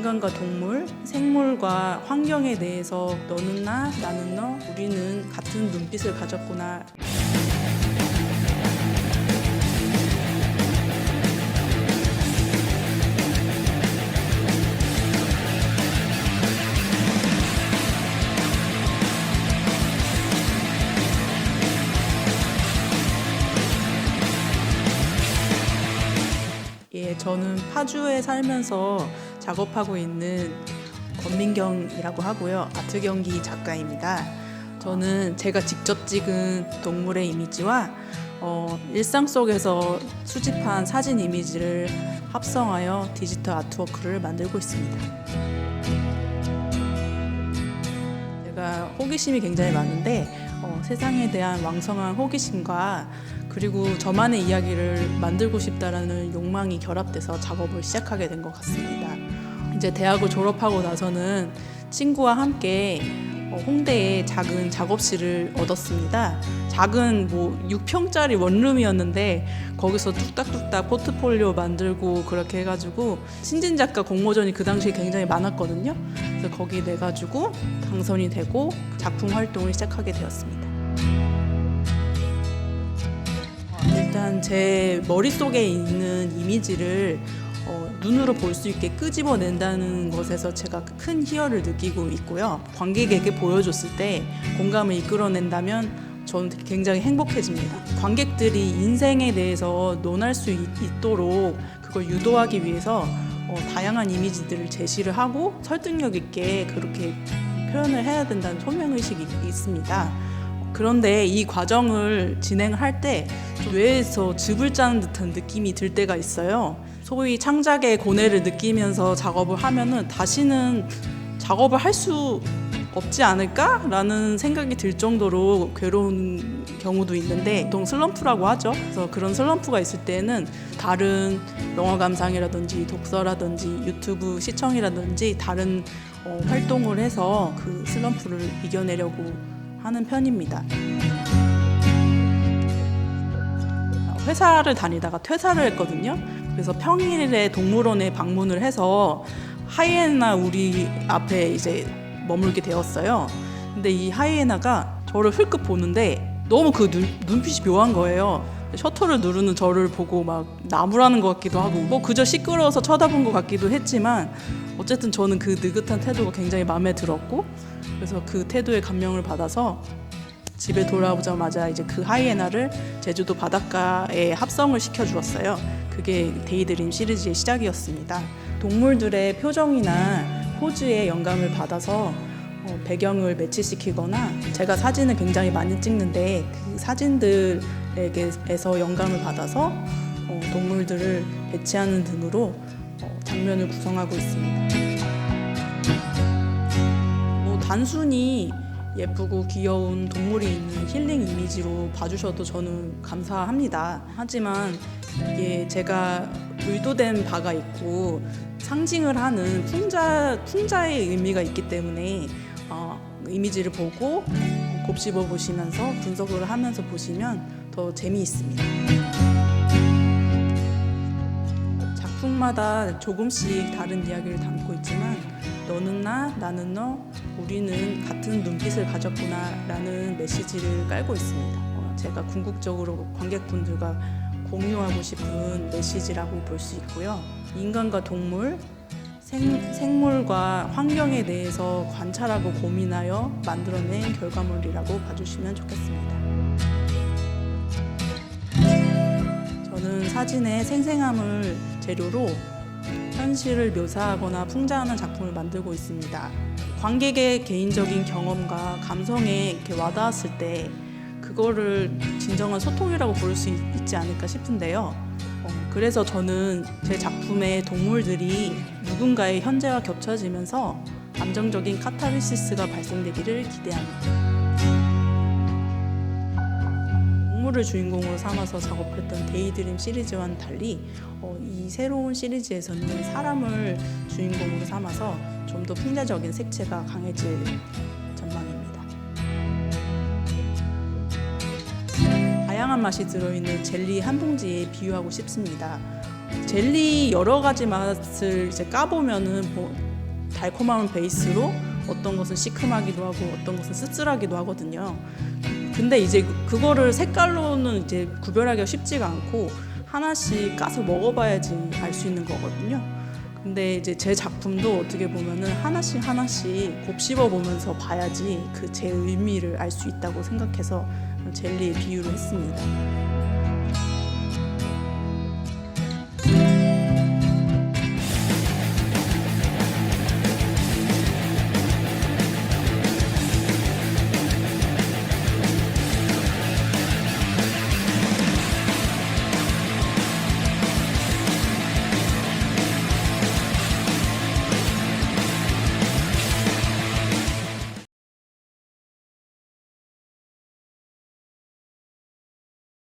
인간과 동물, 생물과 환경에 대해서 너는 나, 나는 너, 우리는 같은 눈빛을 가졌구나. 예, 저는 파주에 살면서 작업하고 있는 권민경이라고 하고요. 아트 경기 작가입니다. 저는 제가 직접 찍은 동물의 이미지와 어, 일상 속에서 수집한 사진 이미지를 합성하여 디지털 아트워크를 만들고 있습니다. 제가 호기심이 굉장히 많은데 어, 세상에 대한 왕성한 호기심과 그리고 저만의 이야기를 만들고 싶다라는 욕망이 결합돼서 작업을 시작하게 된 것 같습니다. 이제 대학을 졸업하고 나서는 친구와 함께 어, 홍대에 작은 작업실을 얻었습니다. 작은 뭐 6평짜리 원룸이었는데 거기서 뚝딱뚝딱 포트폴리오 만들고 그렇게 해가지고 신진 작가 공모전이 그 당시에 굉장히 많았거든요. 그래서 거기 내 가지고 당선이 되고 작품 활동을 시작하게 되었습니다. 일단 제 머릿속에 있는 이미지를 어, 눈으로 볼 수 있게 끄집어낸다는 것에서 제가 큰 희열을 느끼고 있고요. 관객에게 보여줬을 때 공감을 이끌어낸다면 저는 굉장히 행복해집니다. 관객들이 인생에 대해서 논할 수 있, 도록 그걸 유도하기 위해서 어, 다양한 이미지들을 제시를 하고 설득력 있게 그렇게 표현을 해야 된다는 소명 의식이 있습니다. 그런데 이 과정을 진행할 때 뇌에서 즙을 짜는 듯한 느낌이 들 때가 있어요. 소위 창작의 고뇌를 느끼면서 작업을 하면은 다시는 작업을 할 수 없지 않을까라는 생각이 들 정도로 괴로운 경우도 있는데 보통 슬럼프라고 하죠. 그래서 그런 슬럼프가 있을 때는 다른 영화 감상이라든지 독서라든지 유튜브 시청이라든지 다른 어, 활동을 해서 그 슬럼프를 이겨내려고 하는 편입니다. 회사를 다니다가 퇴사를 했거든요. 그래서 평일에 동물원에 방문을 해서 하이에나 우리 앞에 이제 머물게 되었어요. 근데 이 하이에나가 저를 흘끗 보는데 너무 그 눈, 눈빛이 묘한 거예요. 셔터를 누르는 저를 보고 막 나무라는 것 같기도 하고 뭐 그저 시끄러워서 쳐다본 것 같기도 했지만 어쨌든 저는 그 느긋한 태도가 굉장히 마음에 들었고 그래서 그 태도에 감명을 받아서 집에 돌아오자마자 이제 그 하이에나를 제주도 바닷가에 합성을 시켜 주었어요. 그게 데이드림 시리즈의 시작이었습니다. 동물들의 표정이나 포즈에 영감을 받아서 어, 배경을 매치시키거나 제가 사진을 굉장히 많이 찍는데 그 사진들에게서 영감을 받아서 어, 동물들을 배치하는 등으로 어, 장면을 구성하고 있습니다. 뭐 단순히 예쁘고 귀여운 동물이 있는 힐링 이미지로 봐주셔도 저는 감사합니다. 하지만 이게 제가 의도된 바가 있고 상징을 하는 풍자 풍자의 의미가 있기 때문에 어, 이미지를 보고 곱씹어 보시면서 분석을 하면서 보시면 더 재미있습니다. 작품마다 조금씩 다른 이야기를 담고 있지만 너는 나, 나는 너, 우리는 같은 눈빛을 가졌구나 라는 메시지를 깔고 있습니다. 어, 제가 궁극적으로 관객분들과 공유하고 싶은 메시지라고 볼 수 있고요. 인간과 동물, 생, 생물과 환경에 대해서 관찰하고 고민하여 만들어낸 결과물이라고 봐주시면 좋겠습니다. 저는 사진의 생생함을 재료로 현실을 묘사하거나 풍자하는 작품을 만들고 있습니다. 관객의 개인적인 경험과 감성에 이렇게 와닿았을 때 그거를 진정한 소통이라고 부를 수 있- 있지 않을까 싶은데요. 어, 그래서 저는 제 작품의 동물들이 누군가의 현재와 겹쳐지면서 감정적인 카타르시스가 발생되기를 기대합니다. 동물을 주인공으로 삼아서 작업했던 데이드림 시리즈와는 달리 어, 이 새로운 시리즈에서는 사람을 주인공으로 삼아서 좀 더 풍자적인 색채가 강해질 전망입니다. 다양한 맛이 들어있는 젤리 한 봉지에 비유하고 싶습니다. 젤리 여러 가지 맛을 이제 까보면은 뭐 달콤한 베이스로 어떤 것은 시큼하기도 하고 어떤 것은 씁쓸하기도 하거든요. 근데 이제 그- 그거를 색깔로는 이제 구별하기가 쉽지가 않고 하나씩 까서 먹어봐야지 알 수 있는 거거든요. 근데 이제 제 작품도 어떻게 보면은 하나씩 하나씩 곱씹어 보면서 봐야지 그 제 의미를 알 수 있다고 생각해서 젤리에 비유를 했습니다.